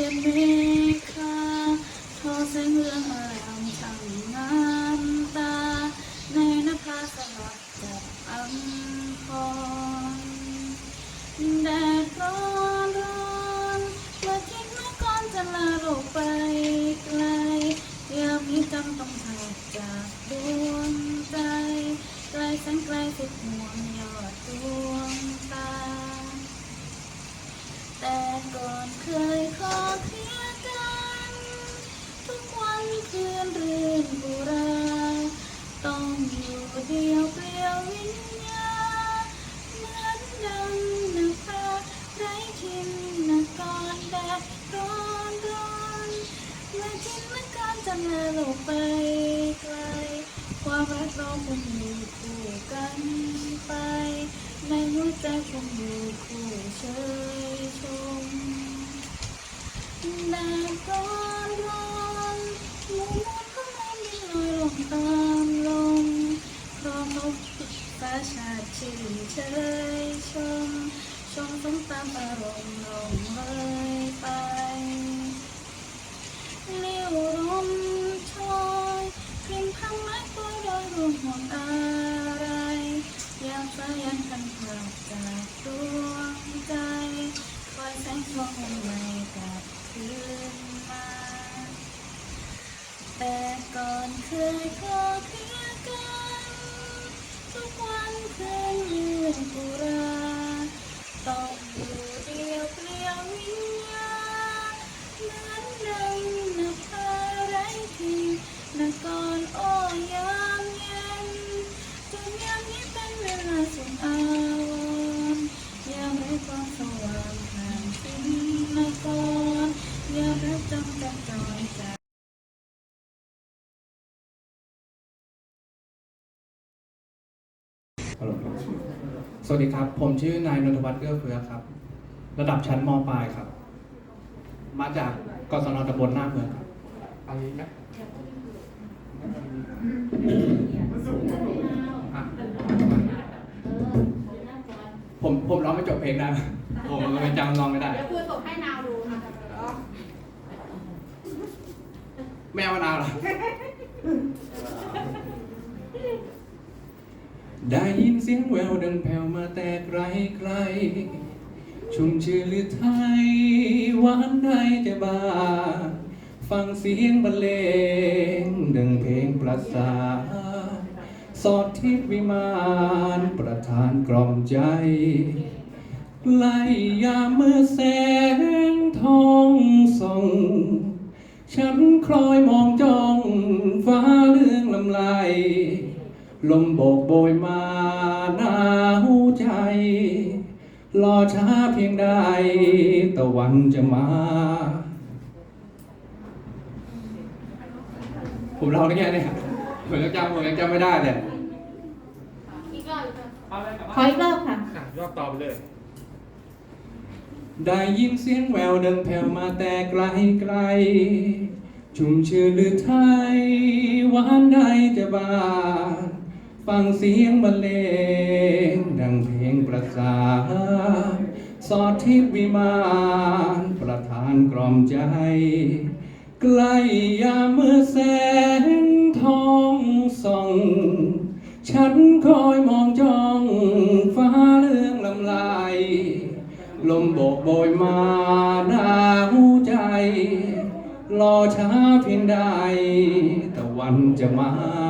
ียนเมฆาทอแสงเรืองอารามช่างงามตา ในนภาสลับจับอัมพรแดดร้อนร้อนว่าคิดมาก่อนจะลาโลกไปไกลยามนี้จำต้องจากจากดวงใจไกลแสนไกลสุดห่วง ก่อนเคยขอเคลียกัน ทุกวันคืนเรื่นบุรา ต้องอยู่เดียวเปลี่ยววิญญาณเหมือนดังนภาไร้ทินนกรแดดร้อนร้อนเมื่อจินนาการจะลาโลกไปไกลความรักเราคงอยู่คู่กันไป ในหัวใจคงอยู่คู่เชยชม แดดร้อนร้อนหมุนข้างในมีลอยลงตามลมร้อมนกฟ้าชาติชื่นเชยชม ชมสมตามอารมณ์ลงเลยไปเลี้ยวลมชอยเพียงพังไม้ปล่อยโดยรวมห่วงอะไรยามสายันพันผ่านจ แต่ก่อนเคยขอเคลียกันทุกวันเคืนยืนกุราต้องอยู่เดียวเปลี่ยววิญญาณเหมือนดังนภาไรทินนกรโอ้ยามเย็นจนยามนี้เป็นเวลาสุขอาวรยามไร้ความสว่างผ่านสิ้นนกรยามรักจำจำจอยจ ฮัลโหลสวัสดีครับ ผมชื่อนายนนทวัฒน์เอื้อเฟื้อครับ ระดับชั้นมปลายครับ มาจากกศนตำบลหน้าเมืองครับเอางี้ไหมอะผมผมร้องไม่จบเพลงได้ไหมผมไม่จำร้องไม่ได้ เดี๋ยวครูส่งให้นาวดูค่ะแมวมะนาวเหรอ ได้ยินเสียงแววดังแผ่วมาแต่ไกลไกลชุ่มชื่นหรือไทยหวานได้จะบาฟังเสียงบรรเลงดังเพลงประสาสอดทิพวิมานประทานกล่อมใจไล่ยามเมื่อแสงทองส่องฉันคลอยมองจ้องฟ้าเรื่องลำลายลมโบกโบยมา หนาวใจ รอช้าเพียงใดตะวันจะมา ผมเล่าได้แค่เนี้ผมยังจำผมยังจำไม่ได้เลยอีกรอบอีกรอบเอาเลยครับขออีกรอบค่ะ อะยอดต่อไปเลย ได้ยินเสียงแววดังแผ่วมาแต่ไกลไกลชุ่มชื่นหรือไทยหวานได้จะบาน ฟังเสียงบรรเลงดังเพลงประสานสอดทิพย์วิมานประทานกล่อมใจ ใกล้ยามเมื่อแสงทองส่อง ฉันคอยมองจ้องฟ้าเรื่องลำลายลมโบกโบยมาหนาวใจ รอช้าเพียงใดตะวันจะมา